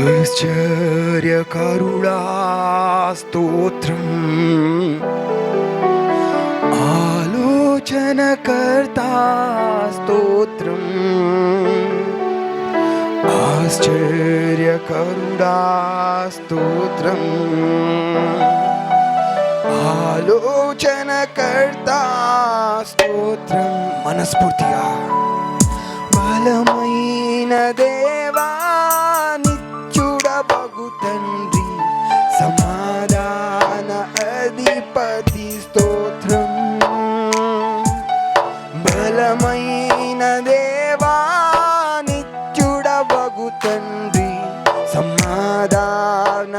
ఆశ్చర్యకరుడా స్తోత్రం. ఆలోచనకర్త స్తోత్రం. ఆశ్చర్యకరుడా స్తోత్రం. ఆలోచనకర్త స్తోత్రం. మనస్ఫూర్తిగా. బలమైన దేవ నిత్యుడబగు తండ్రి సమాధాన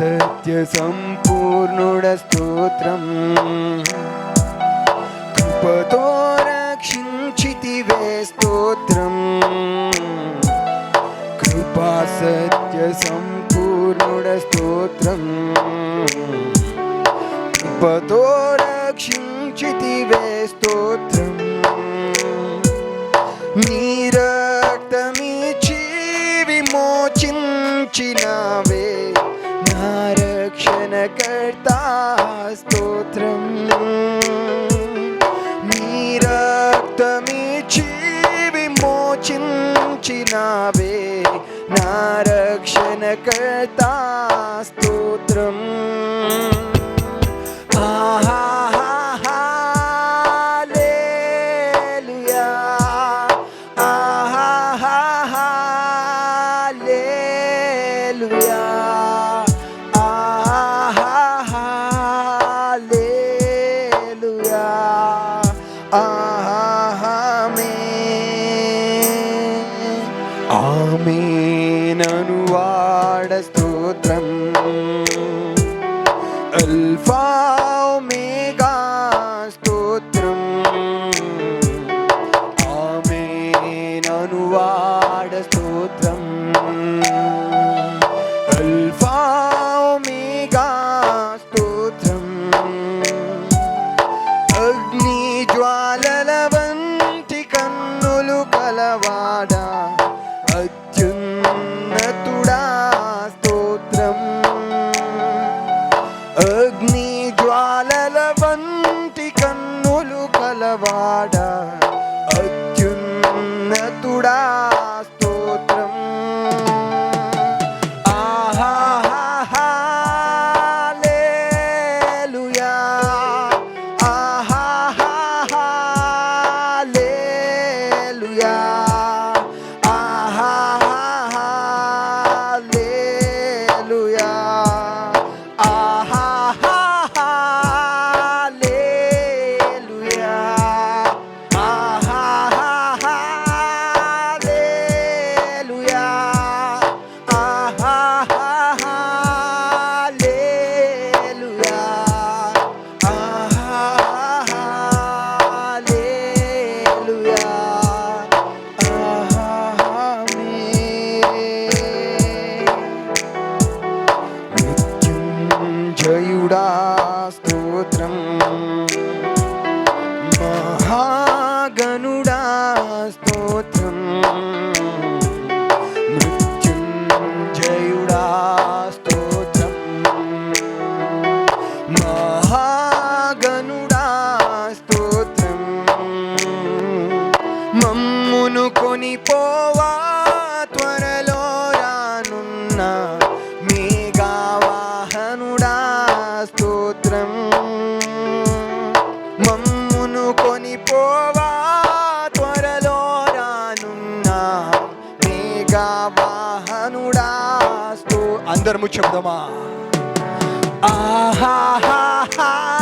కృపా సత్య సంపూర్ణుడ స్తోత్రం. కృపతో రక్షించితివే స్తోత్రం. కృపా సత్య సంపూర్ణుడ స్తోత్రం. కృపతో రక్షించితివే స్తోత్రం. రక్షణకర్త స్తోత్రం నీ రక్తమిచ్చి విమోచించినవే నా రక్షణ రక్షణకర్త స్తోత్రం ஹalleluya ஆமென் ஆமென் அனுவாட ஸ்தோத்திரம் அல்ஃபா జ్వాలల వంటి కన్నులు కలవాడ అత్యున్నతుడా. స్తోత్రం మృత్యుంజయుడా స్తోత్రం మహాగణుడా స్తోత్రం మమ్మును కొనిపోవా త్వరలో రానున్న మేఘావాహనుడా స్తోత్రం మేఘావాహనుడా sto అందరము చెప్దామా ఆహాలేలుయా